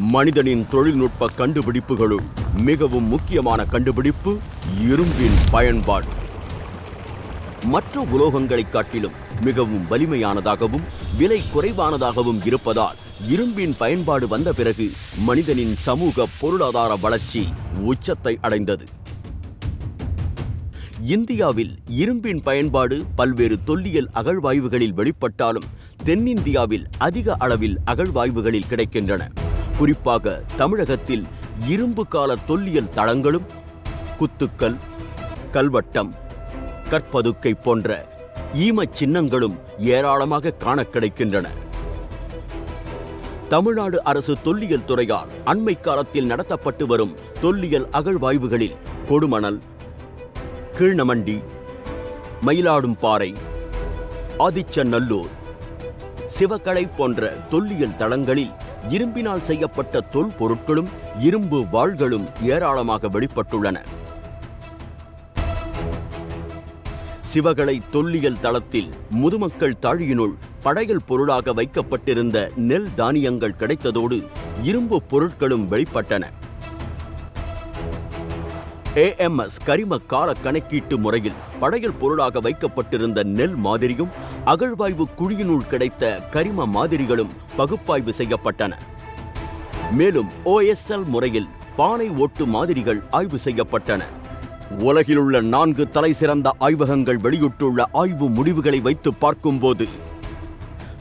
மனிதனின் தொழில்நுட்ப கண்டுபிடிப்புகளுள் மிகவும் முக்கியமான கண்டுபிடிப்பு இரும்பின் பயன்பாடு. மற்ற உலோகங்களைக் காட்டிலும் மிகவும் வலிமையானதாகவும் விலை குறைவானதாகவும் இருப்பதால் இரும்பின் பயன்பாடு வந்த பிறகு மனிதனின் சமூக பொருளாதார வளர்ச்சி உச்சத்தை அடைந்தது. இந்தியாவில் இரும்பின் பயன்பாடு பல்வேறு தொல்லியல் அகழ்வாய்வுகளில் வெளிப்பட்டாலும் தென்னிந்தியாவில் அதிக அளவில் அகழ்வாய்வுகளில் கிடைக்கின்றன. குறிப்பாக தமிழகத்தில் இரும்பு கால தொல்லியல் தளங்களும் குத்துக்கல் கல்வட்டம் கற்பதுக்கை போன்ற ஈமச் சின்னங்களும் ஏராளமாக காண கிடைக்கின்றன. தமிழ்நாடு அரசு தொல்லியல் துறையால் அண்மை காலத்தில் நடத்தப்பட்டு வரும் தொல்லியல் அகழ்வாய்வுகளில் கொடுமணல் கீழ்நமண்டி மயிலாடும்பாறை ஆதிச்சநல்லூர் சிவகலை போன்ற தொல்லியல் தளங்களில் இரும்பினால் செய்யப்பட்ட தொல்பொருட்களும் இரும்பு வாள்களும் ஏராளமாக வெளிப்பட்டுள்ளன. சிவகலை தொல்லியல் தளத்தில் முதுமக்கள் தாழியினுள் படையல் பொருளாக வைக்கப்பட்டிருந்த நெல் தானியங்கள் கிடைத்ததோடு இரும்பு பொருட்களும் வெளிப்பட்டன. ஏஎம்எஸ் கரிம கால கணக்கீட்டு முறையில் படையல் பொருளாக வைக்கப்பட்டிருந்த நெல் மாதிரியும் அகழ்வாய்வு குழியினுள் கிடைத்த கரிம மாதிரிகளும் பகுப்பாய்வு செய்யப்பட்டன. மேலும் ஓஎஸ்எல் முறையில் பானை ஓட்டு மாதிரிகள் ஆய்வு செய்யப்பட்டன. உலகிலுள்ள நான்கு தலை சிறந்த ஆய்வகங்கள் வெளியிட்டுள்ள ஆய்வு முடிவுகளை வைத்து பார்க்கும்போது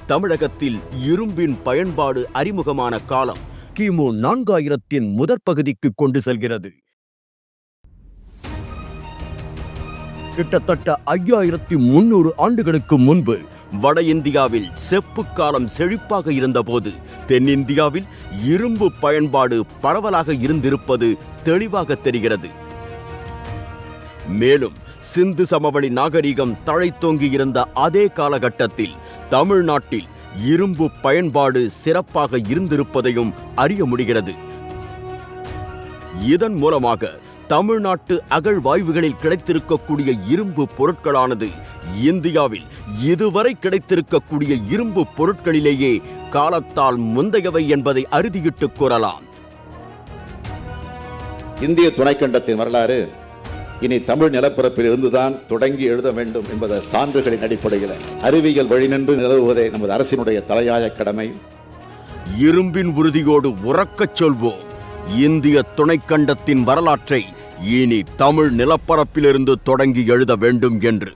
தமிழகத்தில் இரும்பின் பயன்பாடு அறிமுகமான காலம் கிமு நான்காயிரத்தின் முதற் பகுதிக்கு கொண்டு செல்கிறது. கிட்டத்தட்ட ஐயாயிரத்தி முன்னூறு ஆண்டுகளுக்கு முன்பு வட இந்தியாவில் செப்பு காலம் செழிப்பாக இருந்தபோது தென்னிந்தியாவில் இரும்பு பயன்பாடு பரவலாக இருந்திருப்பது தெளிவாக தெரிகிறது. மேலும் சிந்து சமவெளி நாகரிகம் தழைத்தோங்கி இருந்த அதே காலகட்டத்தில் தமிழ்நாட்டில் இரும்பு பயன்பாடு சிறப்பாக இருந்திருப்பதையும் அறிய முடிகிறது. இதன் மூலமாக தமிழ்நாட்டு அகழ்வாய்வுகளில் கிடைத்திருக்கக்கூடிய இரும்பு பொருட்களானது இந்தியாவில் இதுவரை கிடைத்திருக்கக்கூடிய இரும்பு பொருட்களிலேயே காலத்தால் முந்தையவை என்பதை அறுதியிட்டுக் கூறலாம். இந்திய துணைக்கண்டத்தின் வரலாறு இனி தமிழ் நிலப்பரப்பில் இருந்துதான் தொடங்கி எழுத வேண்டும் என்பத சான்றுகளின் அடிப்படையில் அறிவியல் வழிநின்று நிலவுவதே நமது அரசினுடைய தலையாய கடமை. இரும்பின் உறுதியோடு உறக்கச் சொல்வோம். இந்திய துணைக்கண்டத்தின் வரலாற்றை இனி தமிழ் நிலப்பரப்பிலிருந்து தொடங்கி எழுத வேண்டும் என்று.